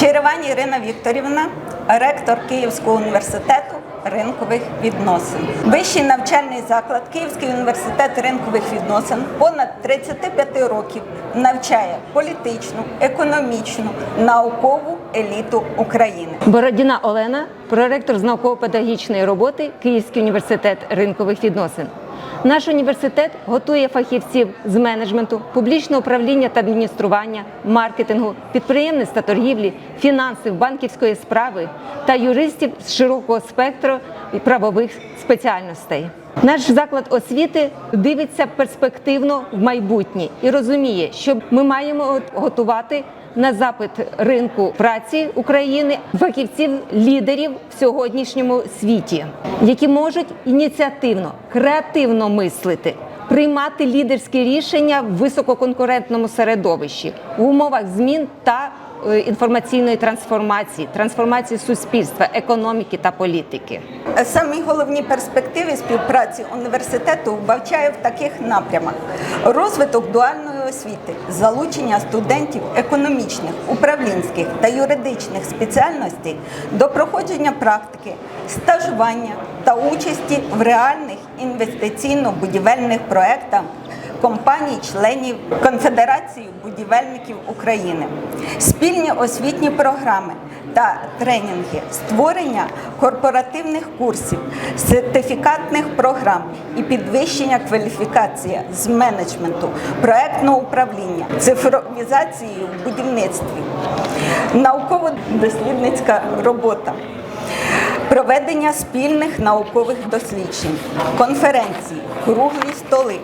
Черевань Ірина Вікторівна, ректор Київського університету ринкових відносин. Вищий навчальний заклад Київський університет ринкових відносин понад 35 років навчає політичну, економічну, наукову еліту України. Бородіна Олена, проректор з науково-педагогічної роботи Київський університет ринкових відносин. Наш університет готує фахівців з менеджменту, публічного управління та адміністрування, маркетингу, підприємництва торгівлі, фінансів, банківської справи та юристів з широкого спектру правових спеціальностей. Наш заклад освіти дивиться перспективно в майбутнє і розуміє, що ми маємо готувати на запит ринку праці України фахівців лідерів в сьогоднішньому світі, які можуть ініціативно, креативно мислити. Приймати лідерські рішення в висококонкурентному середовищі в умовах змін та е, інформаційної трансформації, трансформації суспільства, економіки та політики. Самі головні перспективи співпраці університету вбачаю в таких напрямах: розвиток дуальної освіти, залучення студентів економічних, управлінських та юридичних спеціальностей до проходження практики, стажування та участі в реальних інвестиційно-будівельних проєктах компаній-членів Конфедерації будівельників України, спільні освітні програми та тренінги, створення корпоративних курсів, сертифікатних програм і підвищення кваліфікації з менеджменту, проектного управління, цифровізації в будівництві, науково-дослідницька робота. Проведення спільних наукових досліджень, конференції, круглі столи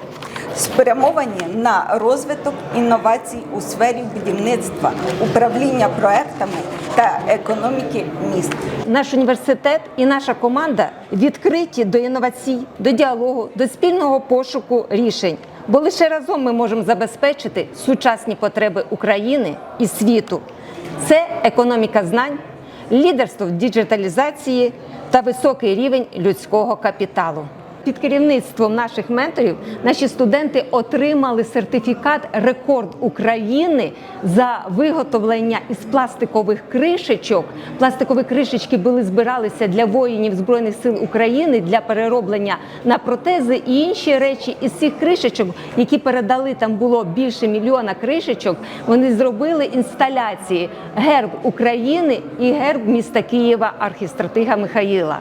спрямовані на розвиток інновацій у сфері будівництва, управління проектами та економіки міст. Наш університет і наша команда відкриті до інновацій, до діалогу, до спільного пошуку рішень. Бо лише разом ми можемо забезпечити сучасні потреби України і світу. Це економіка знань, лідерство в діджиталізації та високий рівень людського капіталу. Під керівництвом наших менторів наші студенти отримали сертифікат Рекорд України за виготовлення із пластикових кришечок. Пластикові кришечки були збиралися для воїнів збройних сил України для перероблення на протези і інші речі. Із цих кришечок, які передали там було більше мільйона кришечок. Вони зробили інсталяції герб України і герб міста Києва архістратига Михаїла.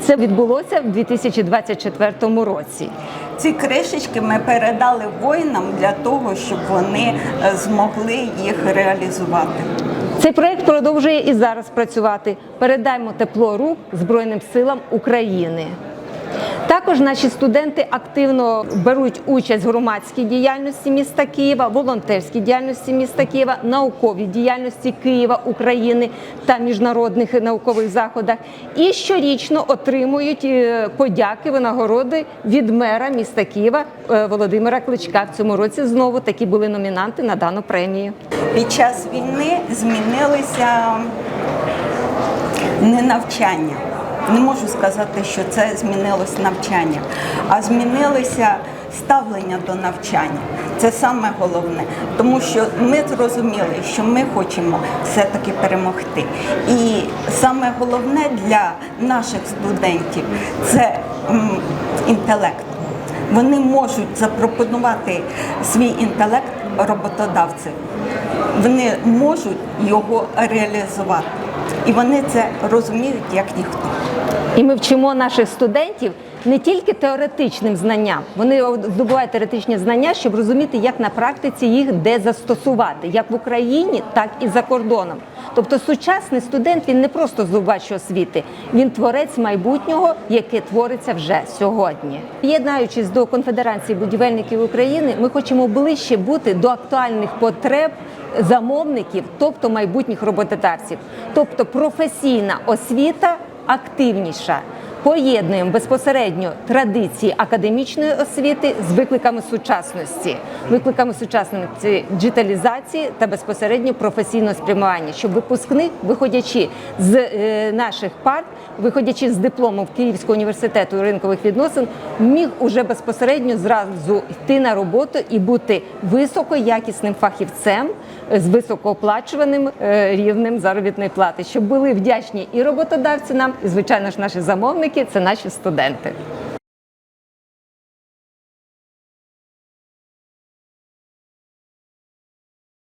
Це відбулося в 2024 році. Ці кришечки ми передали воїнам для того, щоб вони е, змогли їх реалізувати. Цей проект продовжує і зараз працювати. Передаймо тепло рук Збройним силам України. Також наші студенти активно беруть участь в громадській діяльності міста Києва, волонтерській діяльності міста Києва, науковій діяльності Києва, України та міжнародних наукових заходах. І щорічно отримують е, подяки, винагороди від мера міста Києва е, Володимира Кличка. В цьому році знову такі були номінанти на дану премію. Під час війни змінилися не навчання. Не можу сказати, що це змінилось навчання, а змінилося ставлення до навчання. Це саме головне, тому що ми зрозуміли, що ми хочемо все-таки перемогти. І саме головне для наших студентів це інтелект. Вони можуть запропонувати свій інтелект роботодавцю. Вони можуть його реалізувати. І вони це розуміють як ніхто. І ми вчимо наших студентів не тільки теоретичним знанням, вони здобувають теоретичні знання, щоб розуміти, як на практиці їх де застосувати, як в Україні, так і за кордоном. Тобто сучасний студент він не просто здобувач освіти, він творець майбутнього, яке твориться вже сьогодні. Єднаючись до конфедерації будівельників України, ми хочемо ближче бути до актуальних потреб замовників, тобто майбутніх роботодавців, тобто професійна освіта активніша. Поєднуємо безпосередньо традиції академічної освіти з викликами сучасності, викликами сучасності діджиталізації та безпосередньо професійного спрямування, щоб випускник, виходячи з е, наших парт, виходячи з дипломом Київського університету ринкових відносин, міг уже безпосередньо зразу йти на роботу і бути високоякісним фахівцем з високооплачуваним е, рівнем заробітної плати, щоб були вдячні і роботодавці нам, і звичайно ж наші замовники це наші студенти.